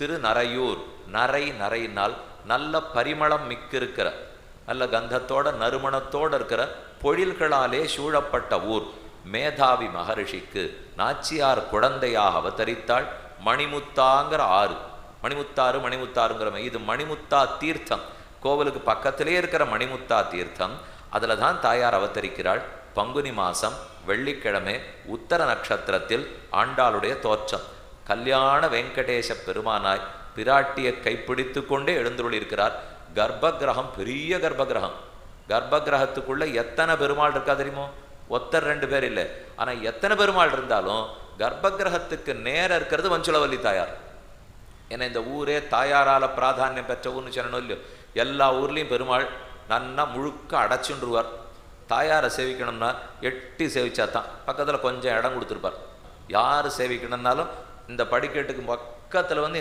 திருநரையூர் நரை நரையினால் நல்ல பரிமளம் மிக்க இருக்கிற நல்ல கந்தத்தோட நறுமணத்தோட இருக்கிற பொழில்களாலே சூழப்பட்ட ஊர். மேதாவி மகரிஷிக்கு நாச்சியார் குழந்தையாக அவதரித்தாள் மணிமுத்தாங்கிற ஆறு. மணிமுத்தாறு மணிமுத்தாருங்கிற இது மணிமுத்தா தீர்த்தம். கோவிலுக்கு பக்கத்திலே இருக்கிற மணிமுத்தா தீர்த்தம். அதில் தான் தாயார் அவதரிக்கிறாள். பங்குனி மாதம் வெள்ளிக்கிழமை உத்தர நட்சத்திரத்தில் ஆண்டாளுடைய தோற்றம். கல்யாண வெங்கடேச பெருமானாய் பிராட்டியை கைப்பிடித்து கொண்டே எழுந்துள்ளிருக்கிறார் கர்ப்பகிரகம் பெரிய கர்ப்பகிரகம். கர்ப்பகிரகத்துக்குள்ளே எத்தனை பெருமாள் இருக்கா தெரியுமோ? ஒத்தர் ரெண்டு பேர் இல்லை. ஆனால் எத்தனை பெருமாள் இருந்தாலும் கர்ப்பகிரகத்துக்கு நேர இருக்கிறது வஞ்சுளவல்லி தாயார். ஏன்னா இந்த ஊரே தாயாரால் பிராதானியம் பெற்ற ஊர்னு சொல்லணும் இல்லையோ? எல்லா ஊர்லேயும் பெருமாள் நன்னா முழுக்க அடைச்சுன்றுவார். தாயாரை சேவிக்கணும்னா எட்டி சேவிச்சா தான் பக்கத்தில் கொஞ்சம் இடம் கொடுத்துருப்பார். யார் சேவிக்கணும்னாலும் இந்த படிக்கட்டுக்கு பக்கத்தில் வந்து